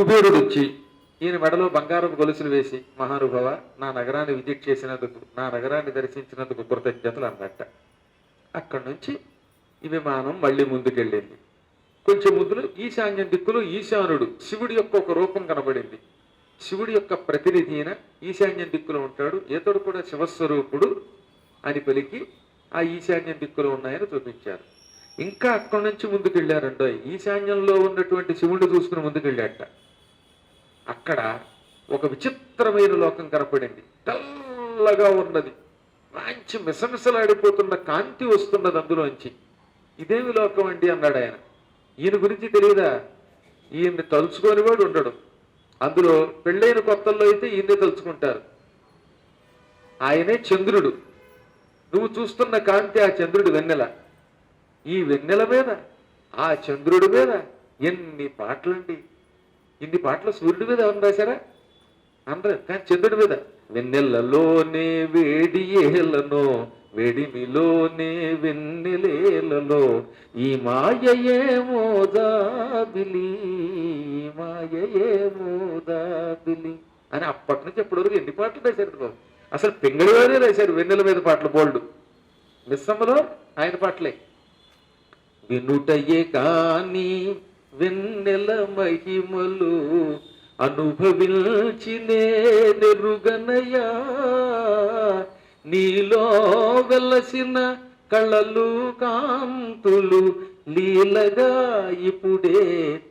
కుబేరుడిచ్చి ఈయన మెడలో బంగారం గొలుసులు వేసి మహానుభవ నా నగరాన్ని విజిట్ చేసినందుకు నా నగరాన్ని దర్శించినందుకు కృతజ్ఞతలు అన్నట్ట. అక్కడి నుంచి ఈ విమానం మళ్ళీ ముందుకెళ్ళింది. కొంచెం ముద్దులు ఈశాన్యం దిక్కులో ఈశానుడు శివుడి యొక్క ఒక రూపం కనబడింది. శివుడి యొక్క ప్రతినిధి అయిన ఈశాన్యం దిక్కులో ఉంటాడు. ఇతడు కూడా శివస్వరూపుడు అని పలికి ఆ ఈశాన్యం దిక్కులో ఉన్నాయని చూపించారు. ఇంకా అక్కడి నుంచి ముందుకెళ్ళారండో ఈశాన్యంలో ఉన్నటువంటి శివుడిని చూసుకుని ముందుకెళ్ళాట అక్కడ ఒక విచిత్రమైన లోకం కనపడింది. తెల్లగా ఉన్నది. మంచి మిసమిసలాడిపోతున్న కాంతి వస్తున్నది అందులోంచి. ఇదేమి లోకం అండి అన్నాడు ఆయన. ఈయన గురించి తెలియదా? ఈయన్ని తలుచుకొని వాడు ఉండడు. అందులో పెళ్ళైన కొత్తల్లో అయితే ఈయన్నే తలుచుకుంటారు. ఆయనే చంద్రుడు. నువ్వు చూస్తున్న కాంతి ఆ చంద్రుడు వెన్నెల. ఈ వెన్నెల మీద ఆ చంద్రుడి మీద ఎన్ని పాటలండి? ఇన్ని పాటలు సూర్యుడి మీద ఏమన్నా రాశారా? అందరూ కానీ చంద్రుడి మీద. వెన్నెలలోనే వేడి ఏలనో వేడిమిలోనే వెన్నెలేలలో ఈ మాయయే మోదాబిలి ఈ మాయయే మోదాబిలి అని అప్పటి నుంచి ఎప్పటి వరకు ఎన్ని పాటలు రాశారు బాబు? అసలు పింగళివారే రాశారు వెన్నెల మీద పాటలు బోల్డ్. మిస్సమ్మలో ఆయన పాటలే. వినుటయే కానీ వెన్నెల మహిమలు అనుభవించినే నెరుగనయా నీలో వెలసిన కళలు కాంతులు లీలగా ఇప్పుడే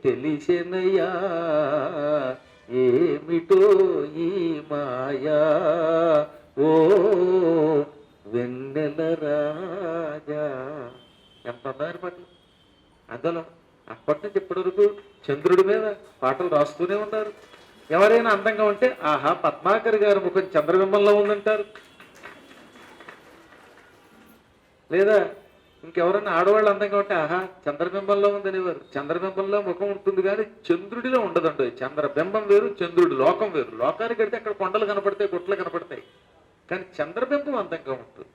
తెలిసినయా ఏమిటో ఈ మాయా? చంద్రుడి మీద పాటలు రాస్తూనే ఉన్నారు. ఎవరైనా అందంగా ఉంటే ఆహా పద్మాకర్ గారి ముఖం చంద్రబింబంలో ఉందంటారు. లేదా ఇంకెవరైనా ఆడవాళ్ళు అందంగా ఉంటే ఆహా చంద్రబింబంలో ఉందనేవారు. చంద్రబింబంలో ముఖం ఉంటుంది కానీ చంద్రుడిలో ఉండదండి. చంద్రబింబం వేరు చంద్రుడి లోకం వేరు. లోకానికి వెళ్తే అక్కడ కొండలు కనపడతాయి గుట్టలు కనపడతాయి. కానీ చంద్రబింబం అందంగా ఉంటుంది.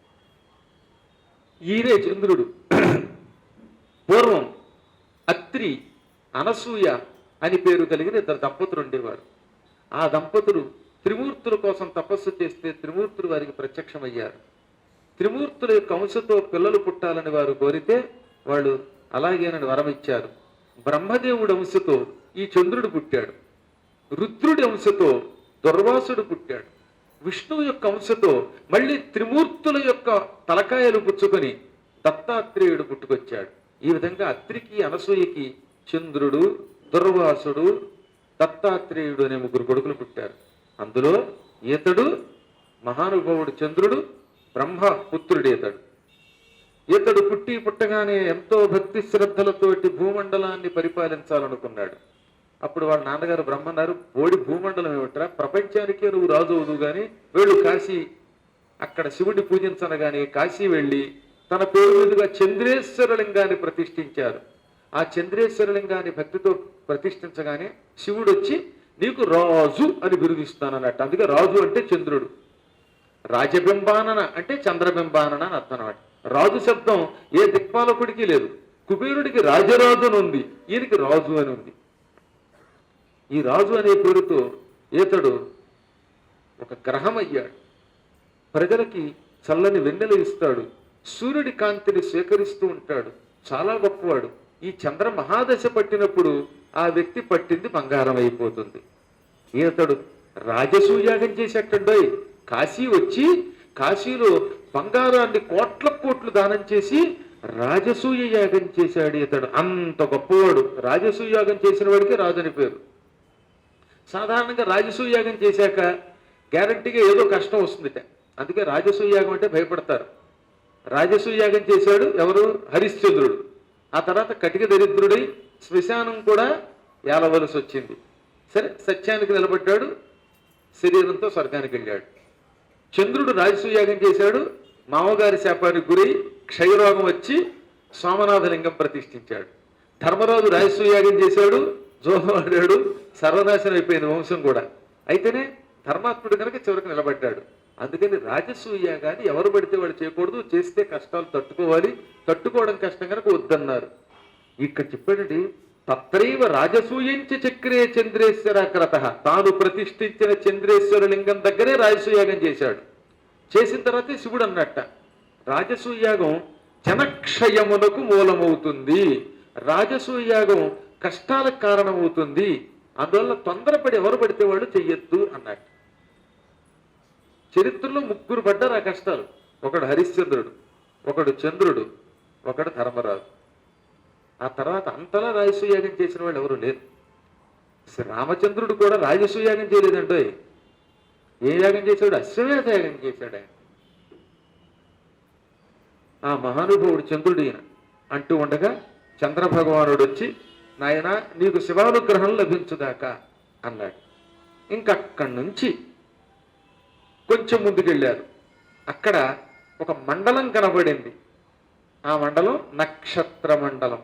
ఈరే చంద్రుడు. పూర్వం అత్రి అనసూయ అని పేరు కలిగిన ఇద్దరు దంపతులు ఉండేవారు. ఆ దంపతులు త్రిమూర్తుల కోసం తపస్సు చేస్తే త్రిమూర్తులు వారికి ప్రత్యక్షమయ్యారు. త్రిమూర్తుల యొక్క అంశతో పిల్లలు పుట్టాలని వారు కోరితే వాళ్ళు అలాగేనని వరం ఇచ్చారు బ్రహ్మదేవుడి అంశతో ఈ చంద్రుడు పుట్టాడు. రుద్రుడి అంశతో దుర్వాసుడు పుట్టాడు. విష్ణువు యొక్క అంశతో మళ్ళీ త్రిమూర్తుల యొక్క తలకాయలు పుచ్చుకొని దత్తాత్రేయుడు పుట్టుకొచ్చాడు. ఈ విధంగా అత్రికి అనసూయకి చంద్రుడు దుర్వాసుడు దత్తాత్రేయుడు అనే ముగ్గురు కొడుకులు పుట్టారు. అందులో ఈతడు మహానుభావుడు చంద్రుడు బ్రహ్మ పుత్రుడు ఈతడు. ఈతడు పుట్టి పుట్టగానే ఎంతో భక్తి శ్రద్ధలతోటి భూమండలాన్ని పరిపాలించాలనుకున్నాడు. అప్పుడు వాళ్ళ నాన్నగారు బ్రహ్మన్నారు బోడి భూమండలం ఏమిట్రా? ప్రపంచానికే నువ్వు రాజు అవుదు కానీ వెళ్ళు కాశీ. అక్కడ శివుడిని పూజించనగానే కాశీ వెళ్ళి తన పేరు మీదుగా చంద్రేశ్వరలింగాన్ని ప్రతిష్ఠించారు. ఆ చంద్రేశ్వరలింగాన్ని భక్తితో ప్రతిష్ఠించగానే శివుడు వచ్చి నీకు రాజు అని బిరుదిస్తానన్నట్టు. అందుకే రాజు అంటే చంద్రుడు. రాజబింబానన అంటే చంద్రబింబానన అని అర్థం అన్నమాట. రాజు శబ్దం ఏ దిక్పాలకుడికి లేదు. కుబేరుడికి రాజరాజు అని ఉంది ఈయనకి రాజు అని ఉంది. ఈ రాజు అనే పేరుతో ఈతడు ఒక గ్రహం అయ్యాడు ప్రజలకి చల్లని వెన్నెల ఇస్తాడు. సూర్యుడి కాంతిని స్వీకరిస్తూ ఉంటాడు. చాలా గొప్పవాడు. ఈ చంద్ర మహాదశ పట్టినప్పుడు ఆ వ్యక్తి పట్టింది బంగారం అయిపోతుంది. ఈతడు రాజసూయాగం చేసేటండోయ్ కాశీ వచ్చి కాశీలో బంగారాన్ని కోట్ల కోట్లు దానం చేసి రాజసూయ యాగం చేశాడు ఇతడు. అంత గొప్పవాడు. రాజసూయ యాగం చేసిన వాడికి రాజని పేరు. సాధారణంగా రాజసూయ యాగం చేశాక గ్యారంటీగా ఏదో కష్టం వస్తుందిట. అందుకే రాజసూయ యాగం అంటే భయపడతారు. రాజసూయ యాగం చేశాడు ఎవరు? హరిశ్చంద్రుడు. ఆ తర్వాత కటిక దరిద్రుడై శ్మశానం కూడా ఏలవలసి వచ్చింది. సరే సత్యానికి నిలబడ్డాడు శరీరంతో స్వర్గానికి వెళ్ళాడు. చంద్రుడు రాజసూయాగం చేశాడు మామగారి శాపానికి గురై క్షయరోగం వచ్చి సోమనాథలింగం ప్రతిష్ఠించాడు. ధర్మరాజు రాజసూయాగం చేశాడు జోహమాడాడు సర్వనాశనం అయిపోయింది వంశం కూడా. అయితేనే ధర్మాత్ముడు కనుక చివరికి నిలబడ్డాడు. అందుకని రాజసూయాగాన్ని ఎవరు పడితే వాడు చేయకూడదు. చేస్తే కష్టాలు తట్టుకోవాలి. తట్టుకోవడం కష్టం కనుక వద్దన్నారు. ఇక్కడ చెప్పాడండి తత్రైవ రాజసూయంచ చక్రే చంద్రేశ్వరాగ్రత తాను ప్రతిష్ఠించిన చంద్రేశ్వర లింగం దగ్గరే రాజసూయాగం చేశాడు. చేసిన తర్వాత శివుడు అన్నట్ట రాజసూయాగం జనక్షయమునకు మూలమవుతుంది. రాజసూయాగం కష్టాలకు కారణమవుతుంది. అందువల్ల తొందరపడి ఎవరు పడితే వాళ్ళు చెయ్యొద్దు అన్నట్టు. చరిత్రలో ముగ్గురు పడ్డారు ఆ కష్టాలు. ఒకడు హరిశ్చంద్రుడు ఒకడు చంద్రుడు ఒకడు ధర్మరాజు. ఆ తర్వాత అంతలా రాజసూయాగం చేసిన వాళ్ళు ఎవరు లేరు. శ్రీ రామచంద్రుడు కూడా రాజసూయాగం చేయలేదంటో ఏ యాగం చేశాడు? అశ్వమేధ యాగం చేశాడు ఆయన. ఆ మహానుభావుడు చంద్రుడు ఈయన. అంటూ ఉండగా చంద్రభగవానుడు వచ్చి నాయన నీకు శివానుగ్రహం లభించుదాకా అన్నాడు. ఇంకక్కడి నుంచి కొంచెం ముందుకెళ్ళారు. అక్కడ ఒక మండలం కనబడింది. ఆ మండలం నక్షత్ర మండలం.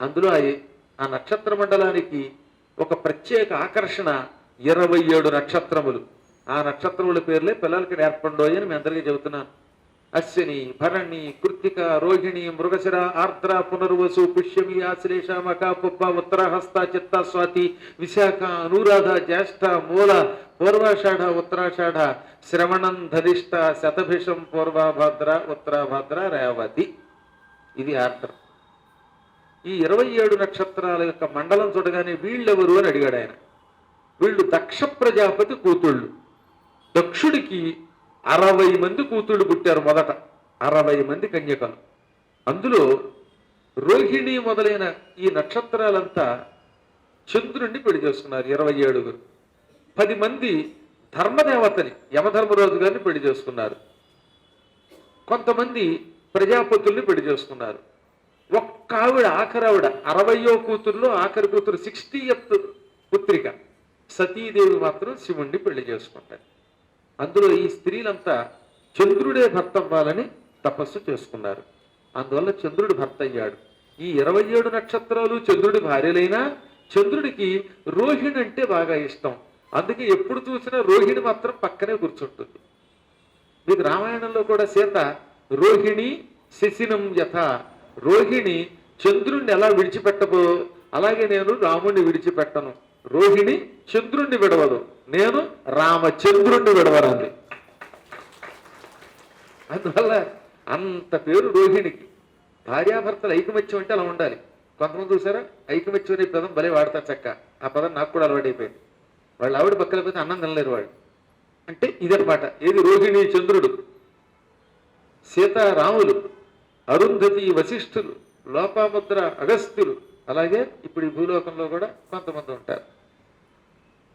అందులో ఆ- ఆ నక్షత్ర మండలానికి ఒక ప్రత్యేక ఆకర్షణ ఇరవై ఏడు నక్షత్రములు. ఆ నక్షత్రముల పేర్లే పిల్లలకి నేర్పండోయని మీ అందరికీ చెబుతున్నాను. అశ్విని భరణి కృత్తిక రోహిణి మృగశిర ఆర్ద్ర పునర్వసు పుష్యమి ఆశ్లేష మక పుబ్బ ఉత్తరాహస్త చిత్త స్వాతి విశాఖ అనురాధ జ్యేష్ఠ మూల పూర్వాషాఢ ఉత్తరాషాఢ శ్రవణం ధరిష్ట శతభిషం పూర్వభద్ర ఉత్తరాభద్ర రేవతి. ఇది ఆర్ద్ర. ఈ ఇరవై ఏడు నక్షత్రాల యొక్క మండలం చూడగానే వీళ్ళెవరు అని అడిగాడు ఆయన. వీళ్ళు దక్ష ప్రజాపతి కూతుళ్ళు. దక్షుడికి అరవై మంది కూతుళ్ళు పుట్టారు మొదట. అరవై మంది కన్యకలు. అందులో రోహిణి మొదలైన ఈ నక్షత్రాలంతా చంద్రుణ్ణి పెళ్ళి చేసుకున్నారు ఇరవై ఏడుగురు. పది మంది ధర్మదేవతని యమధర్మరాజు గారిని పెళ్ళి చేసుకున్నారు. కొంతమంది ప్రజాపతుల్ని పెళ్ళి చేసుకున్నారు. ఒక్క ఆవిడ ఆఖరి ఆవిడ అరవయో కూతుర్లో ఆఖరి కూతురు సిక్స్టీ ఎత్ పుత్రిక. సతీదేవి మాత్రం శివుణ్ణి పెళ్ళి చేసుకుంటారు. అందులో ఈ స్త్రీలంతా చంద్రుడే భర్త అవ్వాలని తపస్సు చేసుకున్నారు. అందువల్ల చంద్రుడు భర్త అయ్యాడు ఈ ఇరవై ఏడు నక్షత్రాలు చంద్రుడి భార్యలైనా చంద్రుడికి రోహిణి అంటే బాగా ఇష్టం. అందుకే ఎప్పుడు చూసినా రోహిణి మాత్రం పక్కనే కూర్చుంటుంది. మీకు రామాయణంలో కూడా సీత రోహిణి శశినం యథ రోహిణి చంద్రుణ్ణి ఎలా విడిచిపెట్టబో అలాగే నేను రాముణ్ణి విడిచిపెట్టను. రోహిణి చంద్రుణ్ణి విడవదు. నేను రామచంద్రుణ్ణి విడవనంది అందువల్ల అంత పేరు రోహిణికి. భార్యాభర్తలు ఐకమత్యం అంటే అలా ఉండాలి. కొంతమంది చూసారా? ఐకమత్యం అనే పదం భలే వాడతారు చక్క. ఆ పదం నాకు కూడా అలవాటైపోయింది. వాళ్ళు ఆవిడ పక్కన అన్నం తినలేరు వాళ్ళు. అంటే ఇదనమాట ఏది? రోహిణి చంద్రుడు. సీతారాములు అరుంధతి వశిష్ఠులు లోపాముద్ర అగస్త్యులు అలాగే ఇప్పుడు ఈ భూలోకంలో కూడా కొంతమంది ఉంటారు.